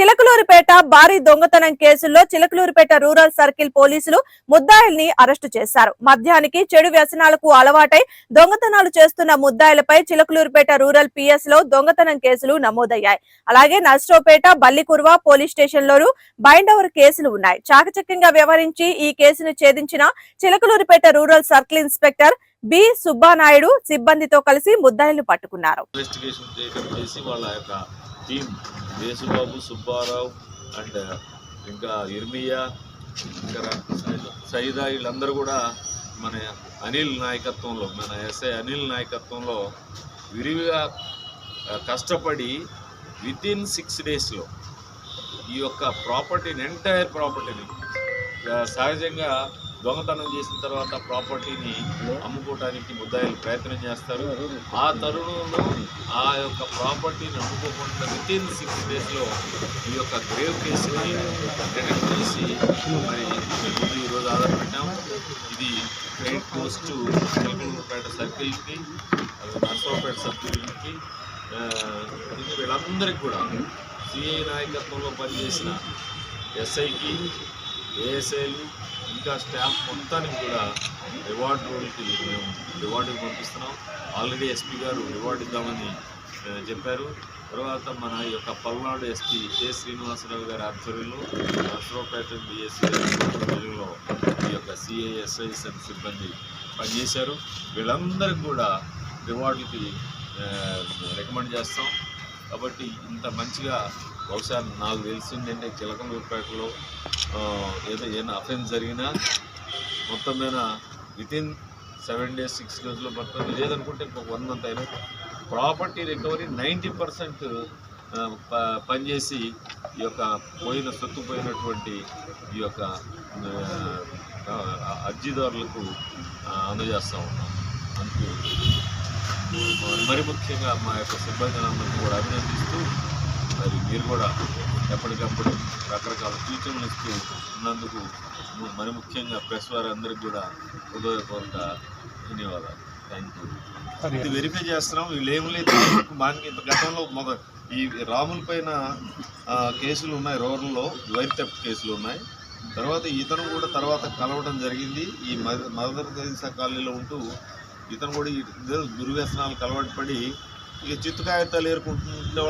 చిలకలూరుపేట భారీ దొంగతనం కేసుల్లో చిలకలూరుపేట రూరల్ సర్కిల్ పోలీసులు ముద్దాయిల్ని అరెస్టు చేశారు. మద్యానికి చెడు వ్యసనాలకు అలవాటై దొంగతనాలు చేస్తున్న ముద్దాయిలపై చిలకలూరుపేట రూరల్ పిఎస్లో దొంగతనం కేసులు నమోదయ్యాయి. అలాగే నర్సరావుపేట బల్లికుర్వ పోలీస్ స్టేషన్లోనూ బైండ్ బైండవర్ కేసులు ఉన్నాయి. చాకచక్యంగా వ్యవహరించి ఈ కేసును ఛేదించిన Chilakaluripet rural circle inspector B. Subbanaidu సిబ్బందితో కలిసి ముద్దాయిల్ని పట్టుకున్నారు. టీమ్ చేయడం టీం యేసుబాబు సుబ్బారావు అండ్ ఇంకా ఇర్మియా ఇంకా సైదా వీళ్ళందరూ కూడా మన అనిల్ నాయకత్వంలో మన ఎస్ఐ అనిల్ నాయకత్వంలో విరివిగా కష్టపడి వితిన్ సిక్స్ డేస్లో ఈ యొక్క ప్రాపర్టీని ఎంటైర్ ప్రాపర్టీని సహజంగా దొంగతనం చేసిన తర్వాత ప్రాపర్టీని అమ్ముకోవడానికి ముద్దాయిలు ప్రయత్నం చేస్తారు. ఆ తరుణంలో ఆ యొక్క ప్రాపర్టీని అమ్ముకోకుండా విత్ ఇన్ సిక్స్ డేస్లో ఈ యొక్క గ్రేవ్ కేసుని డిటెక్ట్ చేసి మరి ముందు ఈరోజు ఆధార్ ఇది క్రెడిట్ గోస్ టు చిలకలూరుపేట సర్కిల్కి నర్సరావుపేట సర్కిల్కి వీళ్ళందరికీ కూడా సిఐ నాయకత్వంలో పనిచేసిన ఎస్ఐకి ఏఎస్ఐలు ఇంకా స్టాఫ్ మొత్తానికి కూడా రివార్డ్ రోల్కి మేము రివార్డు పంపిస్తున్నాం. ఆల్రెడీ ఎస్పీ గారు రివార్డు ఇద్దామని చెప్పారు. తర్వాత మన యొక్క పల్నాడు ఎస్పీ కె శ్రీనివాసరావు గారి ఆధ్వర్యంలో నర్సరావుపేట డిఎస్సీ ఆధ్వర్యంలో ఈ యొక్క సిఐఎస్ఐస్ సిబ్బంది పనిచేశారు. వీళ్ళందరికీ కూడా రివార్డులకి రికమెండ్ చేస్తాం. కాబట్టి ఇంత మంచిగా బహుశా నాకు తెలిసిందంటే చిలకలూరుపేటలో ఆ, ఏదో ఏదైనా అఫెన్స్ జరిగినా మొత్తం మీద వితిన్ సెవెన్ డేస్ సిక్స్ డేస్లో పడుతుంది లేదనుకుంటే ఇంకొక వన్ మంత్ అయినా ప్రాపర్టీ రికవరీ నైంటీ పర్సెంట్ పనిచేసి ఈ యొక్క పోయిన సొత్తు పోయినటువంటి ఈ యొక్క అర్జీదారులకు అందజేస్తూ ఉన్నాం. అందుకు మరి ముఖ్యంగా మా యొక్క సిబ్బందిని కూడా అభినందిస్తూ మరి మీరు కూడా ఎప్పటికప్పుడు రకరకాల సూచనలు ఇస్తూ ఉన్నందుకు మరి ముఖ్యంగా ప్రెస్ వారందరికీ కూడా హృదయపూర్వక ధన్యవాదాలు. థ్యాంక్ యూ ఇది వెరిఫై చేస్తున్నాం. వీళ్ళు ఏం లేదు. మనకి ఇంత గతంలో మొద ఈ రాముల పైన కేసులు ఉన్నాయి. రోడ్లలో వైర్ తెప్ కేసులు ఉన్నాయి. తర్వాత ఇతను కూడా తర్వాత కలవడం జరిగింది. ఈ మద- మదర్ తెరీసా కాలనీలో ఉంటూ ఇతను కూడా ఈ దుర్వ్యసనాలకు అలవాటు పడి ఇక చిత్తు కాగితాలు ఏరుకుంటుండే వాళ్ళ